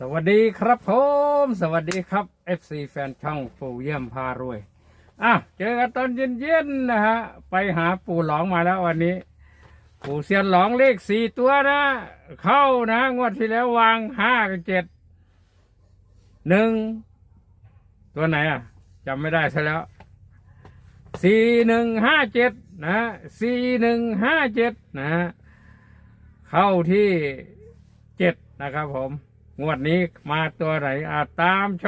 สวัสดีครับผมสวัสดีครับ FC แฟนช่องปู่เยี่ยมพารวยอะเจอกันตอนเย็นๆนะฮะไปหาปู่หลองมาแล้ววันนี้ ปู่เซียนหลองเลขสี่ตัวนะ เข้านะงวดที่แล้ววางห้ากับเจ็ดหนึ่งตัวไหนอะจำไม่ได้ซะแล้วสี่หนึ่งห้าเจ็ดนะสี่หนึ่งห้าเจ็ดนะ เข้าที่เจ็ดนะครับผม งวดนี้มาตัวไหนอาตามช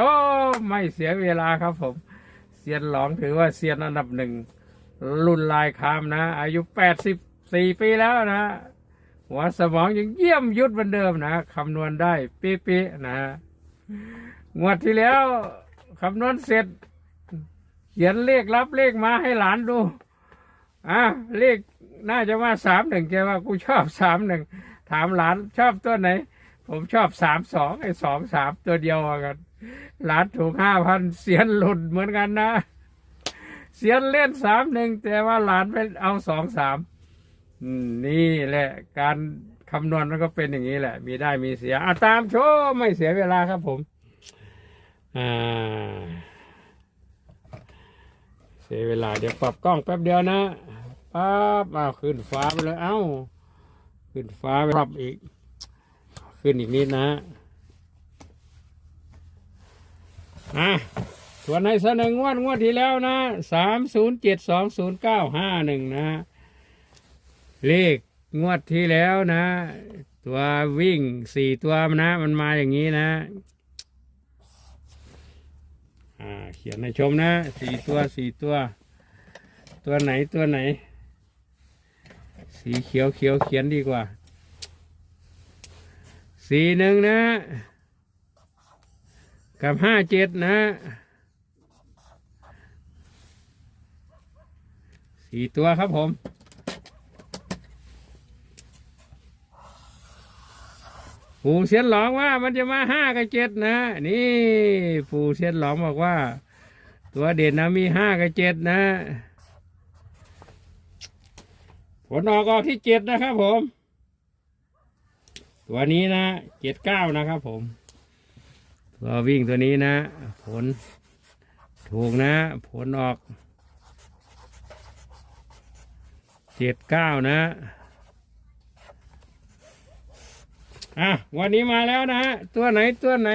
มไม่เสียเวลาครับผมเซียนหลองถือว่าเซียนอันดับหนึ่งรุ่นลายคามนะ อายุแปดสิบสี่ปีแล้วนะ หัวสมองยังเยี่ยมยุดเหมือนเดิมนะคำนวณได้เป๊ๆนะงวดที่แล้วคำนวณเสร็จ เขียนเลขรับเลขมาให้หลานดูอะเลขน่าจะว่าสามหนึ่งแกว่ากูชอบสามหนึ่งถามหลานชอบตัวไหน ผมชอบสามสองไอ้สองสามตัวเดียวกันหลานถูกห้าพันเสียนหลุดเหมือนกันนะ เสียนเล่นสามหนึ่งแต่ว่าหลานไปเอาสองสามนี่แหละ การคำนวณมันก็เป็นอย่างนี้แหละ มีได้มีเสียอะตามโชว์ไม่เสียเวลาครับผมอ่าเสียเวลาเดี๋ยวปรับกล้องแป๊บเดียวนะปั๊บเอาขึ้นฟ้าไปเลยเอ้า ขึ้นฟ้าไปปรับอีก ขึ้นอีกนิดนะอะส่วนในเสนองวดงวดที่แล้วนะสามศูนย์เจ็ดสองศูนย์เก้าห้าหนึ่งนะ เลขงวดที่แล้วนะ ตัววิ่งสี่ตัวนะ มันมาอย่างนี้นะอ่าเขียนให้ชมนะสี่ตัวสี่ตัว ตัวไหนตัวไหน สีเขียวเขียวเขียนดีกว่า สี่หนึ่งนะ กับห้าเจ็ดนะสี่ตัวครับผมปู่เสียนหลองว่ามันจะมาห้ากับเจ็ดนะ นี่ปู่เสียนหลองบอกว่า ตัวเด่นนะมีห้ากับเจ็ดนะ ผลออกออกที่เจ็ดนะครับผม ตัวนี้นะเจ็ดเก้านะครับผม ตัววิ่งตัวนี้นะ ผล ถูกนะ ผลออกเจ็ดเก้านะอะวันนี้มาแล้วนะฮะตัวไหนตัวไหน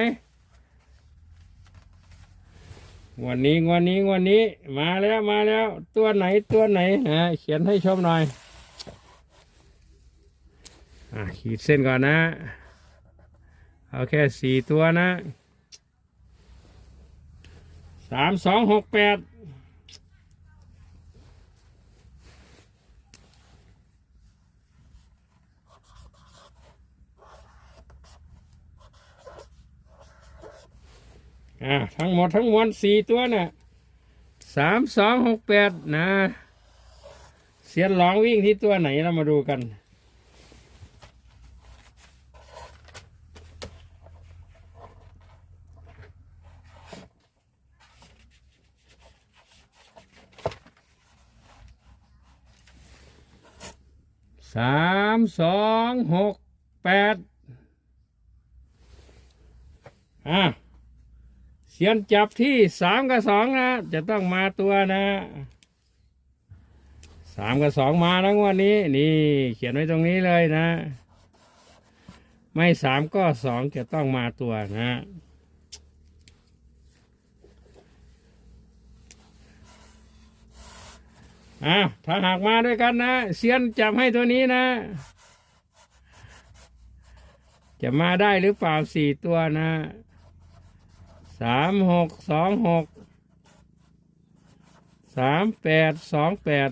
วันนี้วันนี้วันนี้มาแล้วมาแล้วตัวไหนตัวไหนนะเขียนให้ชมหน่อย อะขีดเส้นก่อนนะ เอาแค่สี่ตัวนะสามสองหกแปดอะทั้งหมดทั้งมวลสี่ตัวน่ะสามสองหกแปดนะ เสียนหลองวิ่งที่ตัวไหนเรามาดูกัน สามสองหกแปดอะเสียนจับที่สามกับสองนะ จะต้องมาตัวนะสามกับสองมาแล้ววันนี้ นี่ เขียนไว้ตรงนี้เลยนะ ไม่สามก็สองจะต้องมาตัวนะ อะถ้าหากมาด้วยกันนะเซียนจับให้ตัวนี้นะ จะมาได้หรือเปล่าสี่ตัวนะสามหกสองหกสามแปดสองแปด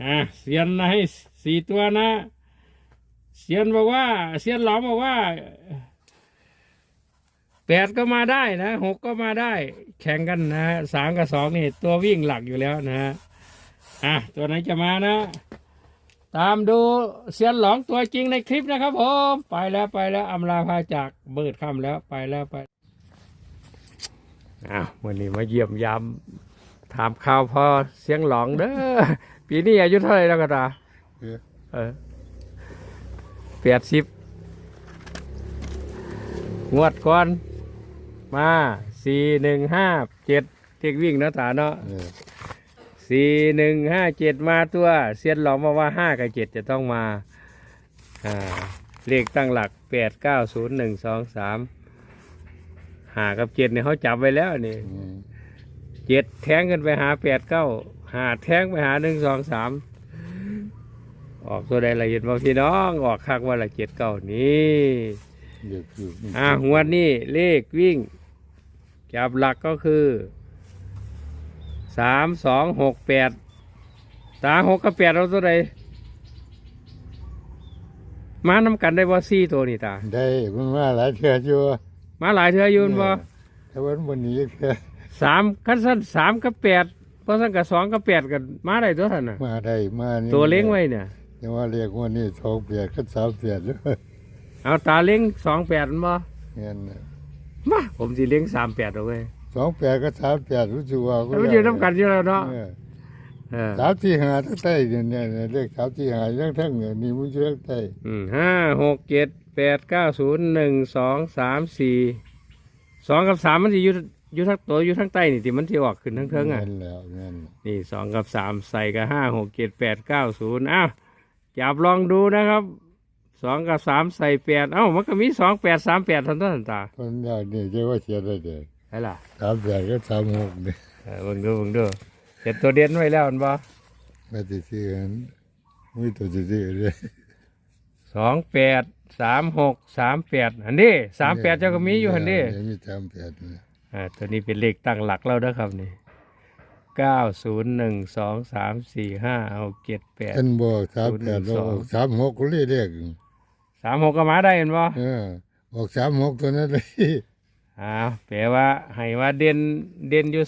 อะเซียนให้สี่ตัวนะเซียนบอกว่าเซียนหลอมบอกว่า แปดก็มาได้นะหกก็มาได้ แข่งกันนะสามกับสองนี่ ตัววิ่งหลักอยู่แล้วนะฮะอะตัวไหนจะมานะ ตามดูเสียนหลองตัวจริงในคลิปนะครับผมไปแล้วไปแล้วอำลาพาจากเบิดค่ำแล้วไปแล้วไปอ้าววันนี้มาเยี่ยมยามถามข่าวพอเสียงหลองเด้อปีนี้อายุเท่าไหร่แล้วก็ตาเออเออแปดสิบงวดก่อน มาสี่หนึ่งห้าเจ็ดเทกวิ่งเนาะตาเนาะเออสี่หนึ่งห้าเจ็ดมาตัวเสียนหลอกมาว่าห้ากับเจ็ดจะต้องมาอ่าเลขตั้งหลักแปดเก้าศูนย์หนึ่งสองสามหากับเจ็ดเนี่ยเขาจับไว้แล้วนี่อืมเจ็ดแทงกันไปหาแปดเก้าหาแทงไปหาหนึ่งสองสามออกตัวใดละเอียดบ่พี่น้องออกคักว่าละเจ็ดเก้านี่ เด็กอยู่นี่อ่างวดนี้เลขวิ่ง จับหลักก็คือสามสองหกแปดตาหกกับแปดเราตัวใดมานำกันได้บ่สี่ตัวนี่ตาได้มันมาหลายเทื่ออยู่มาหลายเทื่ออยืนบ่ถ้าวันวันนี้เทื่อสามขั้นสั้นสามกับแปดเพราะสั้นกับสองกับแปดกันมาได้ตัวท่านน่ะมาได้มานี่ตัวเล้งไว้เนี่ยแต่ว่าเรียกว่านี่สองเปียกก็สามเปียกด้วยเอาตาเล้งสองแปดบ่เงี้ยนะ มาผมสิเล้งสามแปดเอาไว้สองเปียกก็สามเปียกรู้สึกว่าแล้วมันอยู่น้ำกันอยู่แล้วเนาะเออเออสามที่หาทั้งใต้เนี่ยเนี่ยเนี่ยเลขสามที่หาทั้งทั้งเนี่ยนี่มันอยู่ทั้งใต้อืมห้าหกเจ็ดแปดเก้าศูนย์หนึ่งสองสามสี่สองกับสามมันสิอยู่อยู่ทั้งตัวอยู่ทั้งใต้นี่ที่มันที่ออกขึ้นทั้งเทิงอะเงินแล้วเงินนี่สองกับสามใส่กับห้าหกเจ็ดแปดเก้าศูนย์อ้าวจับลองดูนะครับ สองกับสามใส่แปดเอ้ามันก็มีสองแปดสามแปดทันทันตาคนยากนี่เรียกว่าเสียได้เด็กใช่ล่ะสามเปียกก็สามหกเนี่ยเออเบิ่งดูเบิ่งดูเจ็ดตัวเด่นไว้แล้วอันบ่ไม่ติดซื้อกันไม่ตัวติดซื้อเลยสองแปดสามหกสามแปดอันนี้สามแปดเจ้าก็มีอยู่หันนี้เยมีสามเปียกเนี่ยอ่าตัวนี้เป็นเลขตั้งหลักแล้วนะครับนี่เก้าศูนย์หนึ่งสองสามสี่ห้าเอาเจ็ดแปด ท่านบอกสามแปดศูนย์หนึ่งสองออกสามหกก็เรียกเรียก สามหกก็มาได้เห็นบ่เออออกสามหกตัวนั้นเลยอ่าแปลว่าให้ว่าเด่นเด่นอยู่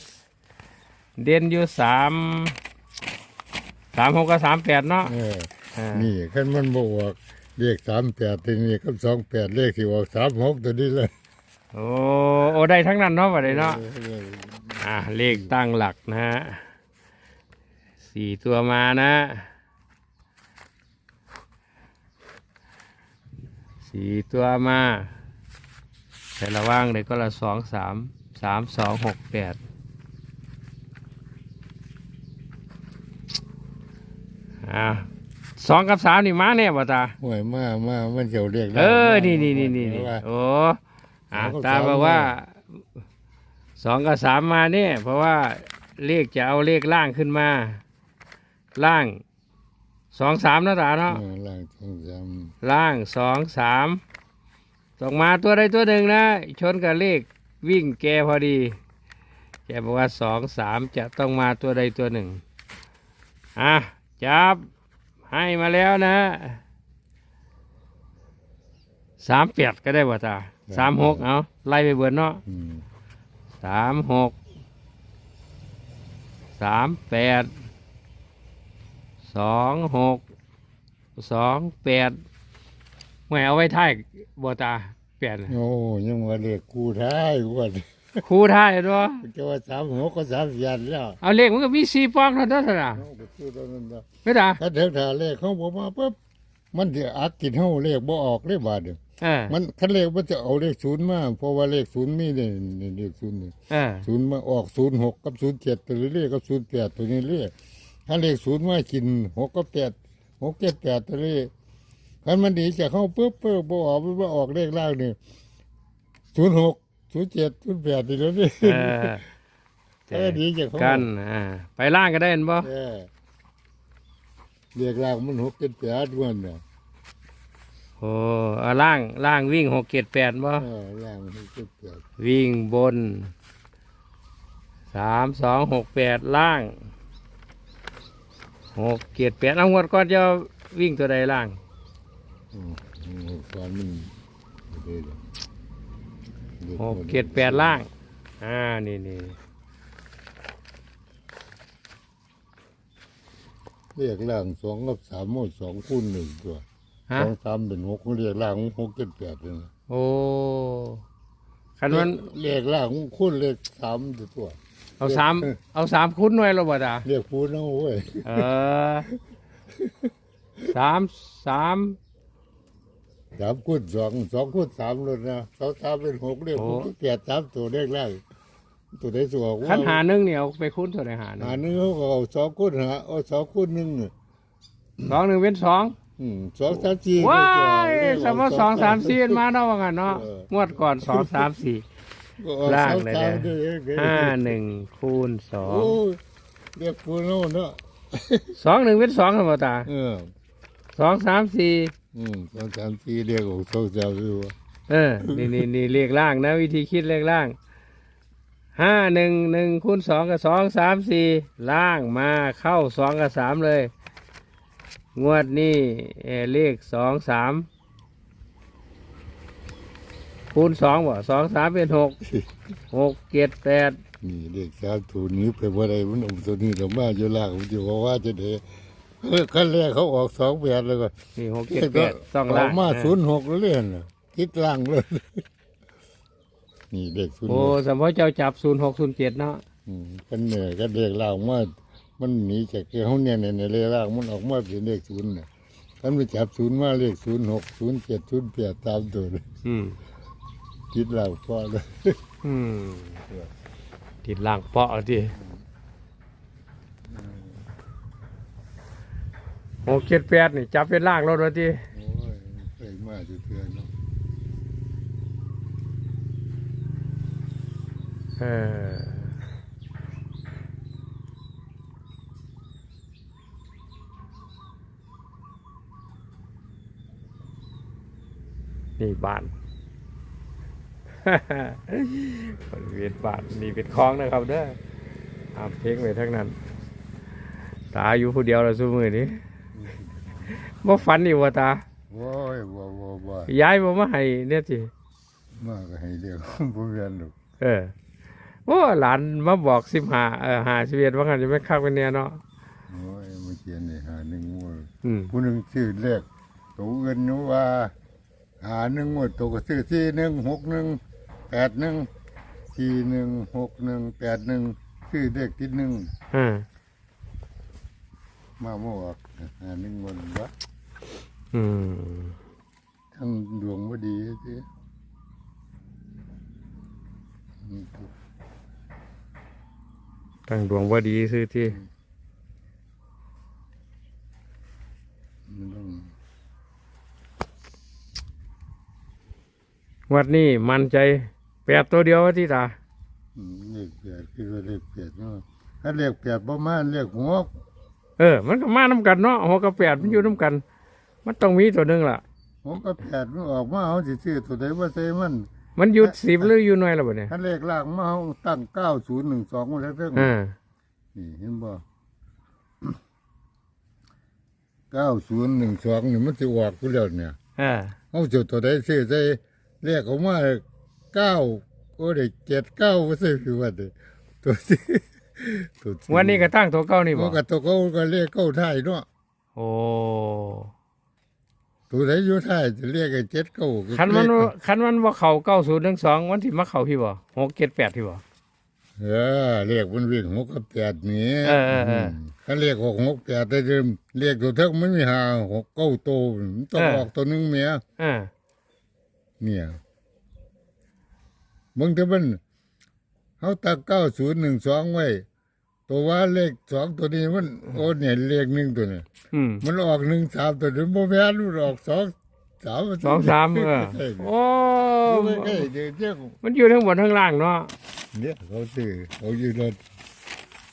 เด่นอยู่สามสามหกกับสามแปดเนาะเอออ่านี่ขั้นมันบอกว่าเลขสามแปดทีนี้กับสองแปดเลขที่ออกสามหกตัวนี้เลยโอ้โอ้ได้ทั้งนั้นเนาะว่าได้เนาะ อออ่าเลขตั้งหลักนะฮะสี่ตัวมานะ สี่ตัวมาแต่ละว่างเลยก็ละสองสามสามสองหกแปดอ่าสองกับสามนี่มาแน่ป่ะตาห่วยมามามันเจียวเรียกเออนี่นี่นี่นี่นี่ว่าโอ้อ่าสองกับตาสามบอกว่าเนี่ยสองกับสามมาเนี่ยเพราะว่าเลขจะเอาเลขล่างขึ้นมา ล่าง สองสามนะตาเนาะเออล่างสองสามล่างสองสามต้องมาตัวใดตัวหนึ่งนะ ชนกับเลขวิ่งแกพอดี แกบอกว่าสองสามจะต้องมาตัวใดตัวหนึ่งอะจับให้มาแล้วนะสามแปดก็ได้บ่ตาสามหกเอาไล่ไปเบิดเนาะอืมสามหกสามแปด สองหกสองแปดไม่เอาไว้ท้ายบัวตาแปดน่ะโอ้ยังว่าเรียกกูท้ายกูว่าคู่ท้ายด้วยจะว่าสามหกก็สามยันแล้วเอาเลขมันก็มีสี่ปองเท่านั้นนะเอาไปซื้อตัวนั้นนะไม่ได้ถ้าเถิดถ้าเลขเขาบอกมาปุ๊บมันจะอักกินเฮาเลขบ่ออกเลยบาดเดียวเออมันคันเลขมันจะเอาเลขศูนย์มาเพราะว่าเลขศูนย์มีเนี่ยเลขศูนย์นี่เออศูนย์มาออกศูนย์หกกับศูนย์เจ็ดตัวนี้เลขกับศูนย์แปดตัวนี้เลข ถ้าเลขศูนย์มากินหกกับแปดหกเจ็ดแปดตัวนี้คันมันดีจากเข้าปุ๊บปุ๊บบ่ออกมันบ่ออกเลขล่างนี่ศูนย์หกศูนย์เจ็ดศูนย์แปดตัวนี้เออเออดีจากเขากันอ่าไปล่างก็ได้เห็นบ่เออเลขล่างมันหกเจ็ดแปดวันน่ะโอ้เอาล่างล่างวิ่งหกเจ็ดแปดบ่เออล่างหกเจ็ดแปดวิ่งบนสามสองหกแปดล่าง หกเจ็ดแปดเอางวดก่อนจะวิ่งตัวใดล่างอืมอืมตอนมันเดี๋ยวเดี๋ยวหกเจ็ดแปดล่าง อ่า นี่นี่เรียกล่างสองกับสามหมดสองคูณหนึ่งตัวฮะสองสามเป็นหกเรียกล่างหกเจ็ดแปดเลยนะโอ้คันมันเรียกล่างคูณเรียกสามตัว เอาสามเอาสามคุ้นหน่วยแล้วบ่ดาเรียกคูณเอาเว้ยเออสามสามสามคูณสองสองคูณสามเลยนะสองสามเป็นหกเรียกหกเป็นแปดสามตัวเลขแรกตัวได้สวกว่าคันหาหนึ่งเนี่ยเอาไปคูณเท่าไหร่หาหนึ่งหาหนึ่งเขาก็เอาสองคูณหาเอาสองคูณหนึ่งน่ะสองหนึ่งเป็นสองอืมสองสามสี่ว้ายเลขสมมติสองสามสี่มาเนาะว่างั้นเนาะเอองวดก่อนสองสามสี่ก็เอา ล่างสองเลยสามเนี่ยด้วยเด้อห้าหนึ่งคูณสองโอ้ยเรียกคูณโน่นเนาะสองหนึ่งเป็นสองธรรมดาเออสองสามสี่อืมสองสามสี่เรียกของสองสามสี่วะเออ นี่นี่นี่เลขล่างนะ วิธีคิดเลขล่างห้าหนึ่งหนึ่งคูณสองกับสองสามสี่ล่างมาเข้าสองกับสามเลย งวดนี้เอ่อเลขสองสาม คูณสองบ่สองสามเป็นหกหกเจ็ดแปดนี่เด็กสามถูกนี้ไปบ่ได้มันเอาตัวนี้เรามาอยู่ล่างมันจะว่าว่าจะเด้เออขั้นแรกเขาออกสองแปดแล้วก็นี่หกเจ็ดแปดต้องอล่าองกมาศูนย์หกแล้วเล่นน่ะคิดล่างเลยนี่เด็กศูนย์โอ้หกสมมติเจ้าจับศูนย์หกศูนย์เจ็ดเนาะอืมกันเหนื่อยก็เด็กล่างมามันหนีจากเขาเนี่ยในเลขล่างมันออกมาเป็นเลขศูนย์น่ะท่านไปจับศูนย์มาเลขศูนย์หกศูนย์เจ็ดศูนย์แปดตามตัวเลย อืมคิดล่างพอเลยอืมติดล่างเปาะที่หกเจ็ดแปดนี่จับเป็นล่างรถวะที่โอ้ยเคยมาจุดเทือนเนาะเออนี่บ้านบริ เวณบ้านนี่เป็นคลองนะครับเด้ออามเพลงไว้ทั้งนั้น ตาอยู่ผู้เดียวแล้วสู้มือนี้บ่ฝันอีกว่าตาโอ้ยบ่บ่บ่ย้ายบ่มาให้เนี่ยสิมาก็ให้เรียกบ่เรียนหรอกเออโอ้หลานมาบอกสิบห้าเออหาสิบเอ็ดว่ากันจะไม่คักเป็นเนี่ยเนาะโอ้ยมาเขียนในหาหนึ่งงวดอืมผู้หนึ่งชื่อเลขตัวเงินนูว่าหาหนึ่งงวดตัวก็ซื้อสี่หนึ่งหกหนึ่ง แปดหนึ่งสี่หนึ่งหกหนึ่งแปดหนึ่งซื้อเลขที่หนึ่งอ่ามาเมื่อวานหาหนึ่งงวดวะอืมทั้งดวงว่าดีสิอืมตั้งดวงว่าดีซื้อที่มันต้องวัดนี้มันใจ แปดตัวเดียววะที่ตาอืมเลขแปดคือว่าเลขแปดเนาะถ้าเลขแปดประมาณเลขหกเออ มันก็มาน้ำกันเนาะหกกับแปดมันอยู่น้ำกัน มันต้องมีตัวหนึ่งล่ะหกกับแปดมันออกมาเอาสิซื้อตัวใดว่าใส่มัน มันอยู่สิบหรืออยู่หน่วยละบ่เนี่ยถ้าเลขล่างมาเอาตั้งเก้าศูนย์หนึ่งสองมาแล้วเรื่องอ่านี่เห็นบ่ เก้าศูนย์หนึ่งสองนี่มันจะออกกูแล้วเนี่ยอ่าเอาจุดตัวใดซื้อใส่เลขออกมา เก้าโอ้ได้เจ็ดเก้าว่าซื้อคือว่าเด้ตัวสิตัวสิวันนี้ก็ตั้งตัวเก้านี่บ่มันก็ตัวเขาก็เลขเก้าท้ายเนาะโอ้ตัวไหนอยู่ท้ายจะเรียกไอ้เจ็ดเก้าก็คันมันเลขคันมันว่าเขาเก้าศูนย์หนึ่งสองวันที่มาเขาพี่บ่หกเจ็ดแปดพี่บ่ เออเลขมันวิ่งหกกับแปดนี่เออเออเออมถ้าเลขหกหกแปดได้เดิมเลขตัวเท่าไม่มีหาหกเก้าโตวมันต้องออกตัวหนึงเมียอ่าเนี่ย มึงจะมันเขาตักเก้าศูนย์หนึ่งสองไว้ ตัวว่าเลขสองตัวนี้มันโอ้เนี่ยเลขหนึ่งตัวเนี่ยอืมมันออกหนึ่งสามตัวนี้โมแมนมันออกสองสามสองสามเออเอ้ยโอ้เอ้ยเดี๋ยวเจ้ามันอยู่ทั้งบนทั้งล่างเนาะ เนี่ยเขาซื้อเขายืนรถ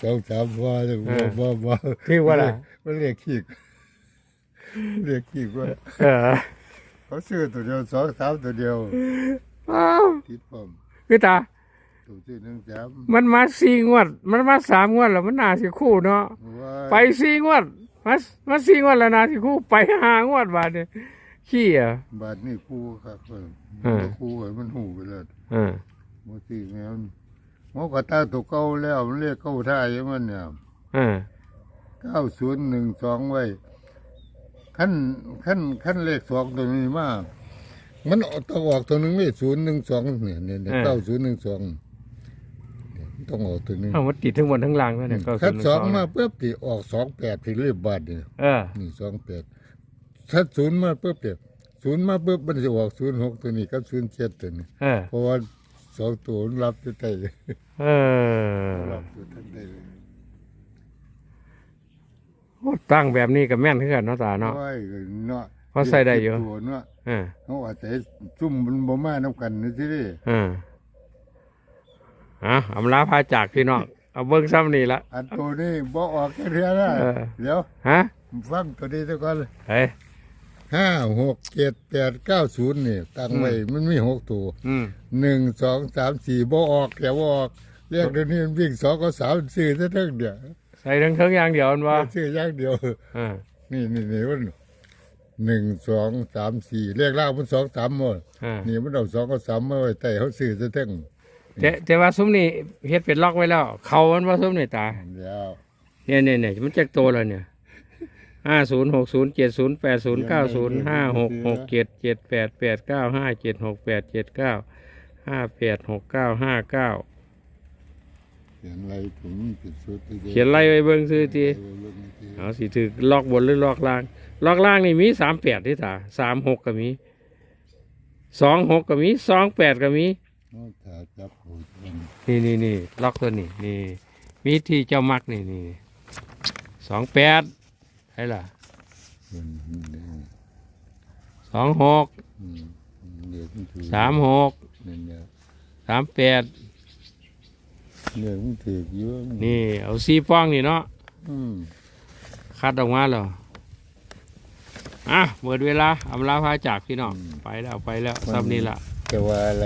สองสามว่าจะเอว่าอว่าว่าคือว่าอะไรมันเรียกขีกเรียกขีกว่าเออเขาซื้อตัวเดียวสองสามตัวเดียวอ้าวคิดผม คือตาตัวซื้อหนึ่งสามมันมาสี่งวด มันมาสามงวดแล้วมันน่าสิคู่เนาะว่าไปสี่งวด มามาสี่งวดแล้วนาสิคู่ ไปห้างวดบาดเนี่ยขี้อะ บาทนี่คู่ครับเพิ่นเออคู่ให้มันหูไปเลยอ่าบ่ซื้อแม่นหมอกระตาตัวเก่าแล้วมันเรียกเก่าท่ายมันเนี่ยอ่าเก้าศูนย์หนึ่งสองไว้ขั้นขั้นขั้นเลขสองตัวนี้มา มันออกต้องออกตัวหนึ่งเลขศูนย์หนึ่งสองเนี่ยเนี่ยเก้าศูนย์หนึ่งสองต้องออกตัวหนึงเอามันติดทั้งบนทั้งล่างแล้วเนี่ยก็คัดสองมาปุ๊บที่ออกสองแปดที่เรียบบาทเนี่ยเออนี่สองแปดคัดศูนย์มาปุ๊บเนี่ยศูนย์มาปุ๊บมันจะออกศูนย์หกตัวนี้กับศูนย์เจ็ดตัวนี้เออเพราะว่าสองตัวมันรับจะได้เลยเออรับอยู่ทั้งได้เลยโอ้ตั้งแบบนี้กับแม่นขึ้นกันเนาะตาเนาะโอ้ยเนาะเพราะใส่ได้อยู่ตัวเนาะเออเขาอาศัยซุ่มมันบ่มาน้ำกันนี่สิเด้เอออะอำลาพาจากพี่น้องเอาเบิ้งซ้ำนี่ละอันตัวนี้บ่ออกแค่เทื่อนะเออเดี๋ยวฮะฟังตัวนี้ซะก่อนเฮ้ยห้าหกเจ็ดแปดเก้าศูนย์นี่ตั้งไว้มันมีหกตัวอืมหนึ่งสองสามสี่บ่ออกแต่บ่ออกเรียกเดี๋ยวนี้มันวิ่งสองก็สามซื้อซะเทั้งเดียวใส่ทั้งเทิงอย่างเดียวมันว่าซื้ออย่างเดียวอ่านี่นี่นี่มัน หนึ่งสองสามสี่เรียกล่างมันสองสามหมดอ่านี่มันเอาสองก็สามมาไว้แต่เขาซื้อซะเทั้งแต่แต่ว่าซุ้มนี่เฮ็ดเป็นล็อกไว้แล้ว เขามันว่าซุ้มนี่ตาแล้วเนี่ยเนี่ยเนี่ยมันจะโตแล้วเนี่ยห้าศูนย์หกศูนย์เจ็ดศูนย์แปดศูนย์เก้าศูนย์ห้าหกหกเจ็ดเจ็ดแปดแปดเก้าห้าเจ็ดหกแปดเจ็ดเก้าห้าแปดหกเก้าห้าเก้าเขียนอะไรถุงปิดสุดเขียนไล่ไว้เบิ่งซื้อทีเอาสิถือล็อกบนหรือล็อกล่าง ล็อกล่างนี่มีสามแปดที่ตาสามหกก็มีสองหกก็มีสองแปดก็มีนอกจากจับหูมันนี่นี่นี่ล็อกตัวนี้นี่ มีที่เจ้ามักนี่นี่สองแปดใช่ล่ะมันมันสองหกอืมเดี๋ยวมันถือสามหกนี่เนี่ยสามแปดเดี๋ยวมันถือเยอะนี่เอาซีป้องนี่เนาะอืมคัดออกมาแล้ว อะหมดเวลาอำลาพาจากพี่น้องไปแล้วไปแล้วซ้ำนี่ละ แต่ว่าอะไร